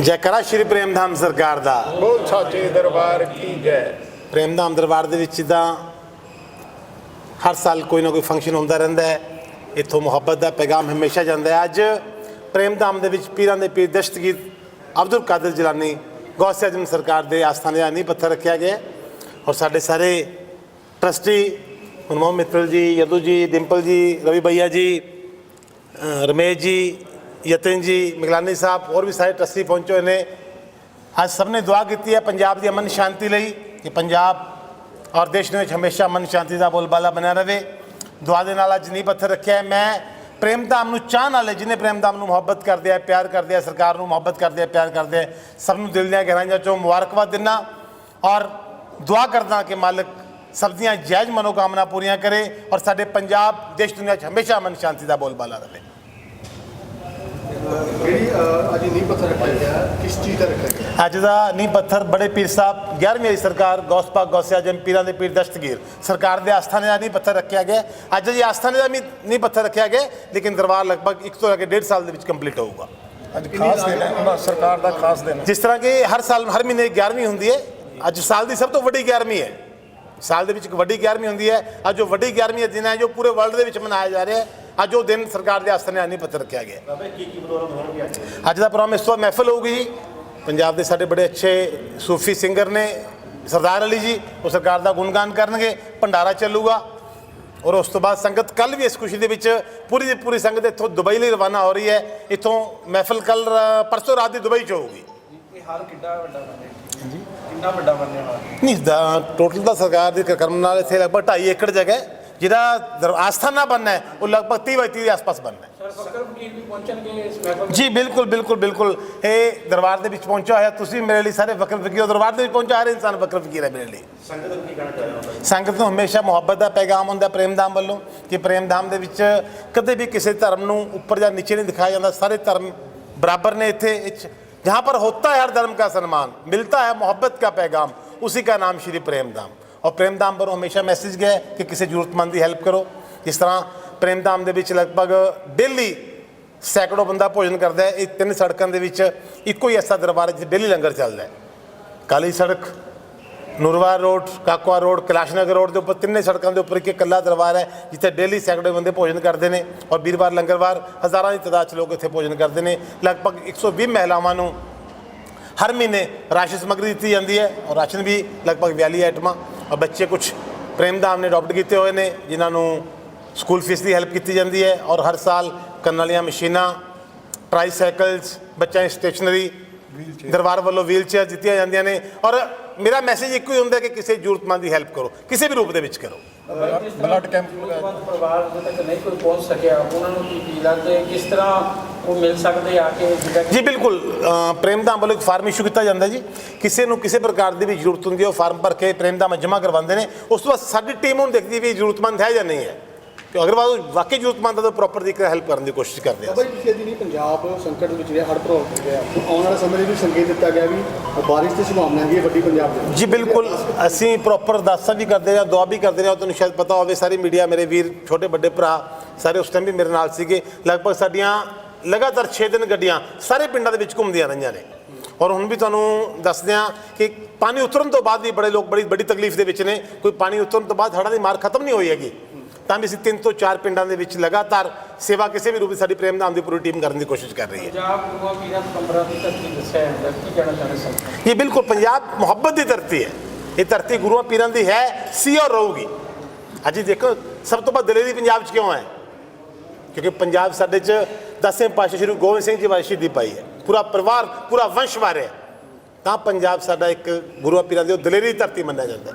ਜੈਕਾਰਾ ਸ਼੍ਰੀ ਪ੍ਰੇਮਧਾਮ ਸਰਕਾਰ ਦਾ। ਬੋਲ ਸਾਚੇ ਦਰਬਾਰ ਕੀ ਜੈ। ਪ੍ਰੇਮਧਾਮ ਦਰਬਾਰ ਦੇ ਵਿੱਚ ਤਾਂ ਹਰ ਸਾਲ ਕੋਈ ਨਾ ਕੋਈ ਫੰਕਸ਼ਨ ਹੁੰਦਾ ਰਹਿੰਦਾ ਹੈ। ਇੱਥੋਂ ਮੁਹੱਬਤ ਦਾ ਪੈਗਾਮ ਹਮੇਸ਼ਾ ਜਾਂਦਾ ਹੈ। ਅੱਜ ਪ੍ਰੇਮਧਾਮ ਦੇ ਵਿੱਚ ਪੀਰਾਂ ਦੇ ਪੀਰ ਦਸ਼ਤਗੀਰ ਅਬਦੁਲ ਕਾਦਰ ਜਿਲਾਨੀ ਗੌਸੇ ਆਜ਼ਮ ਸਰਕਾਰ ਦੇ ਆਸਥਾਨ ਦਾ ਨੀਂਹ ਪੱਥਰ ਰੱਖਿਆ ਗਿਆ ਔਰ ਸਾਡੇ ਸਾਰੇ ਟਰਸਟੀ ਮਨਮੋਹਨ ਮਿੱਤਲ ਜੀ ਯਦੂ ਜੀ ਡਿੰਪਲ ਜੀ ਰਵੀ ਭਈਆ ਜੀ ਰਮੇਸ਼ ਜੀ ਯਤਨ ਜੀ, ਮਿਗਲਾਨੀ ਸਾਹਿਬ, ਹੋਰ ਵੀ ਸਾਰੇ ਟਰਸਟੀ ਪਹੁੰਚੇ ਹੋਏ ਨੇ। ਅੱਜ ਸਭ ਨੇ ਦੁਆ ਕੀਤੀ ਹੈ ਪੰਜਾਬ ਦੀ ਅਮਨ ਸ਼ਾਂਤੀ ਲਈ ਕਿ ਪੰਜਾਬ ਔਰ ਦੇਸ਼ ਦੇ ਵਿੱਚ ਹਮੇਸ਼ਾ ਮਨ ਸ਼ਾਂਤੀ ਦਾ ਬੋਲਬਾਲਾ ਬਣਿਆ ਰਹੇ। ਦੁਆ ਦੇ ਨਾਲ ਅੱਜ ਨੀਂਹ ਪੱਥਰ ਰੱਖਿਆ ਹੈ। ਮੈਂ ਪ੍ਰੇਮਧਾਮ ਨੂੰ ਚਾਹਣ ਵਾਲੇ ਪ੍ਰੇਮ ਧਾਮ ਨੂੰ ਮੁਹੱਬਤ ਕਰਦੇ ਆ, ਪਿਆਰ ਕਰਦੇ ਆ, ਸਰਕਾਰ ਨੂੰ ਮੁਹੱਬਤ ਕਰਦੇ ਆ, ਪਿਆਰ ਕਰਦੇ ਆ, ਸਭ ਨੂੰ ਦਿਲ ਦੀਆਂ ਗਹਿਰਾਈਆਂ ਚੋਂ ਮੁਬਾਰਕਬਾਦ ਦਿੰਦਾ ਔਰ ਦੁਆ ਕਰਦਾ ਕਿ ਮਾਲਕ ਸਭ ਦੀਆਂ ਜਾਇਜ਼ ਮਨੋਕਾਮਨਾ ਪੂਰੀਆਂ ਕਰੇ ਔਰ ਸਾਡੇ ਪੰਜਾਬ, ਦੇਸ਼ ਦੁਨੀਆ 'ਚ ਹਮੇਸ਼ਾ ਅਮਨ ਸ਼ਾਂਤੀ ਦਾ ਬੋਲਬਾਲਾ ਰਹੇ। ਅੱਜ ਨੀਂਹ ਪੱਥਰ ਰੱਖਿਆ ਗਿਆ। ਕਿਸ ਚੀਜ਼ ਦਾ ਰੱਖਿਆ ਗਿਆ? ਅੱਜ ਦਾ ਨੀਂਹ ਪੱਥਰ ਬੜੇ ਪੀਰ ਸਾਹਿਬ 11ਵੀਂ ਵਾਲੀ ਸਰਕਾਰ ਗੌਸ ਪਾਕ ਗੌਸੇ ਆਜਮ ਪੀਰਾਂ ਦੇ ਪੀਰ ਦਸਤਗੀਰ। ਸਰਕਾਰ ਦੇ ਆਸਥਾਨੇ ਦਾ ਨੀਂਹ ਪੱਥਰ ਰੱਖਿਆ ਗਿਆ। ਅੱਜ ਜੀ ਆਸਥਾਨੇ ਦਾ ਵੀ ਨੀਂਹ ਪੱਥਰ ਰੱਖਿਆ ਗਿਆ ਲੇਕਿਨ ਦਰਬਾਰ ਲਗਭਗ 1 ਤੋਂ ਲੈ ਕੇ 1.5 ਸਾਲ ਦੇ ਵਿੱਚ ਕੰਪਲੀਟ ਹੋਊਗਾ। ਅੱਜ ਖਾਸ ਦਿਨ ਹੈ ਉਹਨਾਂ ਸਰਕਾਰ ਦਾ ਖਾਸ ਦਿਨ ਜਿਸ ਤਰ੍ਹਾਂ ਕਿ ਹਰ ਸਾਲ ਹਰ ਮਹੀਨੇ 11ਵੀਂ ਹੁੰਦੀ ਹੈ। ਅੱਜ ਸਾਲ ਦੀ ਸਭ ਤੋਂ ਵੱਡੀ 11ਵੀਂ ਹੈ। ਸਾਲ ਦੇ ਵਿੱਚ ਇੱਕ ਵੱਡੀ 11ਵੀਂ ਹੁੰਦੀ ਹੈ। ਅੱਜ ਜੋ ਵੱਡੀ 11ਵੀਂ ਦਾ ਦਿਨ ਹੈ ਜੋ ਪੂਰੇ ਵਰਲਡ ਦੇ ਵਿੱਚ ਮਨਾਇਆ ਜਾ ਰਿਹਾ ਹੈ। ਅੱਜ ਉਹ ਦਿਨ ਸਰਕਾਰ ਦੇ ਆਸਥਾਨੇ ਦਾ ਨੀਂਹ ਪੱਥਰ ਰੱਖਿਆ ਗਿਆ। ਅੱਜ? ਦਾ ਪ੍ਰੋਗਰਾਮ ਇਸ ਤੋਂ ਮਹਿਫਲ ਹੋਊਗੀ। ਜੀ ਪੰਜਾਬ ਦੇ ਸਾਡੇ ਬੜੇ ਅੱਛੇ ਸੂਫੀ ਸਿੰਗਰ ਨੇ ਸਰਦਾਰ ਅਲੀ ਜੀ ਉਹ ਸਰਕਾਰ ਦਾ ਗੁਣਗਾਨ ਕਰਨਗੇ ਭੰਡਾਰਾ ਚੱਲੂਗਾ। ਔਰ ਉਸ ਤੋਂ ਬਾਅਦ ਸੰਗਤ ਕੱਲ ਵੀ ਇਸ ਖੁਸ਼ੀ ਦੇ ਵਿੱਚ ਪੂਰੀ ਦੀ ਪੂਰੀ ਸੰਗਤ ਇੱਥੋਂ ਦੁਬਈ ਲਈ ਰਵਾਨਾ ਹੋ ਰਹੀ ਹੈ। ਇੱਥੋਂ ਮਹਿਫਲ ਕੱਲ ਪਰਸੋਂ ਰਾਤ ਦੀ ਦੁਬਈ 'ਚ ਹੋਊਗੀ। ਇਹ ਹਾਰ ਕਿੱਡਾ ਵੱਡਾ ਬਣਿਆ ਜੀ? ਕਿੰਨਾ ਵੱਡਾ ਬਣਿਆ ਹਾਰ ਨਹੀਂ ਦਾ ਟੋਟਲ ਦਾ ਸਰਕਾਰ ਦੇ ਕਰਮ ਨਾਲ ਇੱਥੇ ਲਗਭਗ 2.5 ਏਕੜ ਜਗ੍ਹਾ ਹੈ। ਜਿਹਦਾ ਆਸਥਾਨਾ ਬਣਨਾ ਹੈ ਉਹ ਲਗਭਗ 30 ਬਾਈ 30 ਦੇ ਆਸ-ਪਾਸ ਬਣਨਾ ਹੈ। ਜੀ ਬਿਲਕੁਲ ਬਿਲਕੁਲ ਬਿਲਕੁਲ। ਇਹ ਦਰਬਾਰ ਦੇ ਵਿੱਚ ਪਹੁੰਚਿਆ ਹੋਇਆ ਤੁਸੀਂ ਮੇਰੇ ਲਈ ਸਾਰੇ ਵਕਰ ਫਕੀਰ ਹੋ ਦਰਬਾਰ ਦੇ ਵਿੱਚ ਪਹੁੰਚਿਆ ਹਰ ਇਨਸਾਨ ਵਕਰ ਫਕੀਰ ਹੈ ਮੇਰੇ ਲਈ। ਸੰਗਤ ਨੂੰ ਹਮੇਸ਼ਾ ਮੁਹੱਬਤ ਦਾ ਪੈਗਾਮ ਹੁੰਦਾ ਪ੍ਰੇਮ ਧਾਮ ਵੱਲੋਂ ਕਿ ਪ੍ਰੇਮ ਧਾਮ ਦੇ ਵਿੱਚ ਕਦੇ ਵੀ ਕਿਸੇ ਧਰਮ ਨੂੰ ਉੱਪਰ ਜਾਂ ਨੀਚੇ ਨਹੀਂ ਦਿਖਾਇਆ ਜਾਂਦਾ ਸਾਰੇ ਧਰਮ ਬਰਾਬਰ ਨੇ ਇੱਥੇ जहाँ ਪਰ होता ਹੈ ਹਰ ਧਰਮ का ਸਨਮਾਨ ਮਿਲਦਾ ਹੈ ਮੁਹੱਬਤ का ਪੈਗਾਮ उसी का ਨਾਮ ਸ਼੍ਰੀ ਪ੍ਰੇਮ धाम ਔਰ ਪ੍ਰੇਮ ਧਾਮ ਵੱਲੋਂ ਹਮੇਸ਼ਾ ਮੈਸੇਜ ਗਿਆ ਕਿ ਕਿਸੇ ਜ਼ਰੂਰਤਮੰਦ ਦੀ ਹੈਲਪ ਕਰੋ। ਇਸ ਤਰ੍ਹਾਂ ਪ੍ਰੇਮ ਧਾਮ ਦੇ ਵਿੱਚ ਲਗਭਗ ਡੇਲੀ ਸੈਂਕੜੋ ਬੰਦਾ ਭੋਜਨ ਕਰਦਾ ਹੈ, ਇਹ ਤਿੰਨ ਸੜਕਾਂ ਦੇ ਵਿੱਚ ਇੱਕੋ ਹੀ ਐਸਾ ਦਰਬਾਰ ਹੈ ਜਿੱਥੇ ਡੇਲੀ ਲੰਗਰ ਚੱਲਦਾ ਹੈ। ਕਾਲੀ ਸੜਕ, Nurwar road, Kakwa road, Kalashnagar road ਦੇ ਉੱਪਰ ਤਿੰਨੇ ਸੜਕਾਂ ਦੇ ਉੱਪਰ ਇੱਕ ਇਕੱਲਾ ਦਰਬਾਰ ਹੈ, ਜਿੱਥੇ ਡੇਲੀ ਸੈਂਕੜੇ ਬੰਦੇ ਭੋਜਨ ਕਰਦੇ ਨੇ। ਔਰ ਵੀਰਵਾਰ, ਲੰਗਰਵਾਰ ਹਜ਼ਾਰਾਂ ਦੀ ਤਦਾਦ 'ਚ ਲੋਕ ਇੱਥੇ ਭੋਜਨ ਕਰਦੇ ਨੇ। ਲਗਭਗ 120 ਮਹਿਲਾਵਾਂ ਨੂੰ ਹਰ ਮਹੀਨੇ ਰਾਸ਼ਨ ਸਮਗਰੀ ਦਿੱਤੀ ਜਾਂਦੀ ਹੈ। ਔਰ ਰਾਸ਼ਨ ਵੀ ਲਗਭਗ 42 ਆਈਟਮਾਂ ਬੱਚੇ ਕੁਝ ਪ੍ਰੇਮਦਾਮ ਨੇ ਅਡਾਪਟ ਕੀਤੇ ਹੋਏ ਨੇ, ਜਿਨ੍ਹਾਂ ਨੂੰ ਸਕੂਲ ਫੀਸ ਦੀ ਹੈਲਪ ਕੀਤੀ ਜਾਂਦੀ ਹੈ ਔਰ ਹਰ ਸਾਲ ਕਰਨ ਵਾਲੀਆਂ ਮਸ਼ੀਨਾਂ ਟਰਾਈਸਾਈਕਲਸ ਬੱਚਿਆਂ ਦੀ ਸਟੇਸ਼ਨਰੀ ਦਰਬਾਰ ਵੱਲੋਂ ਵੀਲ ਚੇਅਰ ਦਿੱਤੀਆਂ ਜਾਂਦੀਆਂ ਨੇ। ਔਰ ਮੇਰਾ ਮੈਸੇਜ ਇੱਕੋ ਹੀ ਹੁੰਦਾ ਕਿ ਕਿਸੇ ਜ਼ਰੂਰਤਮੰਦ ਦੀ ਹੈਲਪ ਕਰੋ। ਕਿਸੇ ਵੀ ਰੂਪ ਦੇ ਵਿੱਚ ਕਰੋ। ਬਲੱਡ ਕੈਂਪ ਪਰਿਵਾਰ ਅਜੇ ਤੱਕ ਨਹੀਂ ਕੋਈ ਪਹੁੰਚ ਸਕਿਆ ਉਹਨਾਂ ਨੂੰ ਕੀ ਅਪੀਲ ਹੈ ਤੇ ਕਿਸ ਤਰ੍ਹਾਂ ਉਹ ਮਿਲ ਸਕਦੇ ਆ ਕੇ ਕਿ ਜੀ ਬਿਲਕੁਲ। ਅ, ਪ੍ਰੇਮਦਾਮ ਵੱਲੋਂ ਇੱਕ ਫਾਰਮ ਇਸ਼ੂ ਕੀਤਾ ਜਾਂਦਾ ਜੀ। ਕਿਸੇ ਨੂੰ ਕਿਸੇ ਪ੍ਰਕਾਰ ਦੀ ਵੀ ਜ਼ਰੂਰਤ ਹੁੰਦੀ ਹੈ ਉਹ ਫਾਰਮ ਭਰ ਕੇ ਪ੍ਰੇਮਦਾਮ ਜਮ੍ਹਾਂ ਕਰਵਾਉਂਦੇ ਨੇ। ਉਸ ਤੋਂ ਬਾਅਦ ਸਾਡੀ ਟੀਮ ਉਹਨੂੰ ਦੇਖਦੀ ਵੀ ਜ਼ਰੂਰਤਮੰਦ ਹੈ ਜਾਂ ਨਹੀਂ ਹੈ। ਕਿ ਅਗਰ ਉਹ ਵਾਕਈ ਜ਼ਰੂਰਤਮੰਦ ਹੈ ਤਾਂ ਪ੍ਰੋਪਰ ਦੀ ਹੈਲਪ ਕਰਨ ਦੀ ਕੋਸ਼ਿਸ਼ ਕਰਦੇ ਹਾਂ ਬਾਬਾ ਜੀ ਪਿਛਲੇ ਦਿਨੀ ਪੰਜਾਬ ਸੰਕਟ ਦੇ ਵਿੱਚ ਰਿਹਾ ਹੜ੍ਹ ਪ੍ਰਭਾਵਿਤ ਰਿਹਾ ਆਉਣ ਵਾਲੇ ਸਮੇਂ ਦੇ ਵਿੱਚ ਸੰਕੇਤ ਦਿੱਤਾ ਗਿਆ ਵੀ ਬਾਰਿਸ਼ ਦੀ ਸੰਭਾਵਨਾ ਹੈਗੀ ਹੈ ਵੱਡੀ ਪੰਜਾਬ ਦੇ ਜੀ ਬਿਲਕੁਲ। ਅਸੀਂ ਪ੍ਰੋਪਰ ਅਰਦਾਸਾਂ ਵੀ ਕਰਦੇ ਹਾਂ ਦੁਆ ਵੀ ਕਰਦੇ ਹਾਂ ਉਹ ਤੁਹਾਨੂੰ ਸ਼ਾਇਦ ਪਤਾ ਹੋਵੇ ਸਾਰੀ ਮੀਡੀਆ ਮੇਰੇ ਵੀਰ ਛੋਟੇ ਵੱਡੇ ਭਰਾ ਸਾਰੇ ਉਸ ਟਾਈਮ ਵੀ ਮੇਰੇ ਨਾਲ ਸੀਗੇ। ਲਗਭਗ ਸਾਡੀਆਂ ਲਗਾਤਾਰ 6 ਦਿਨ ਗੱਡੀਆਂ ਸਾਰੇ ਪਿੰਡਾਂ ਦੇ ਵਿੱਚ ਘੁੰਮਦੀਆਂ ਰਹੀਆਂ ਨੇ। ਔਰ ਹੁਣ ਵੀ ਤੁਹਾਨੂੰ ਦੱਸਦੇ ਹਾਂ ਕਿ ਪਾਣੀ ਉਤਰਨ ਤੋਂ ਬਾਅਦ ਵੀ ਬੜੇ ਲੋਕ ਬੜੀ ਬੜੀ ਤਕਲੀਫ ਦੇ ਵਿੱਚ ਨੇ। ਕੋਈ ਪਾਣੀ ਉਤਰਨ ਤੋਂ ਬਾਅਦ ਹੜ੍ਹਾਂ ਦੀ ਮਾਰ ਖਤਮ ਨਹੀਂ ਹੋਈ ਹੈਗੀ। ਤਾਂ ਵੀ ਅਸੀਂ ਤਿੰਨ ਤੋਂ ਚਾਰ ਪਿੰਡਾਂ ਦੇ ਵਿੱਚ ਲਗਾਤਾਰ ਸੇਵਾ ਕਿਸੇ ਵੀ ਰੂਪ ਵਿੱਚ ਸਾਡੀ ਪ੍ਰੇਮਦਾਮ ਦੀ ਪੂਰੀ ਟੀਮ ਕਰਨ ਦੀ ਕੋਸ਼ਿਸ਼ ਕਰ ਰਹੀ ਹੈ। ਪੰਜਾਬ ਗੁਰੂਆਂ ਪੀਰਾਂ ਕੰਬਰਾਂ ਦੀ ਧਰਤੀ ਦੱਸਿਆ ਜਾਂਦਾ ਕੀ ਕਹਿਣਾ ਚਾਹੁੰਦੇ ਸਰ? ਇਹ ਬਿਲਕੁਲ ਪੰਜਾਬ ਮੁਹੱਬਤ ਦੀ ਧਰਤੀ ਹੈ। ਇਹ ਧਰਤੀ ਗੁਰੂਆਂ ਪੀਰਾਂ ਦੀ ਹੈ ਸੀ ਔਰ ਰਹੂਗੀ। ਅੱਜ ਦੇਖੋ ਸਭ ਤੋਂ ਵੱਧ ਦਲੇਰੀ ਪੰਜਾਬ 'ਚ ਕਿਉਂ ਹੈ? ਕਿਉਂਕਿ ਪੰਜਾਬ ਸਾਡੇ 'ਚ ਦਸਵੇਂ ਪਾਤਸ਼ਾਹ ਸ਼੍ਰੀ ਗੋਬਿੰਦ ਸਿੰਘ ਜੀ ਵਾਲੀ ਸ਼ਹੀਦੀ ਪਾਈ ਹੈ। ਪੂਰਾ ਪਰਿਵਾਰ ਪੂਰਾ ਵੰਸ਼ ਵਾਰਿਆ। ਤਾਂ ਪੰਜਾਬ ਸਾਡਾ ਇੱਕ ਗੁਰੂਆਂ ਪੀਰਾਂ ਦੀ ਉਹ ਦਲੇਰੀ ਦੀ ਧਰਤੀ ਮੰਨਿਆ ਜਾਂਦਾ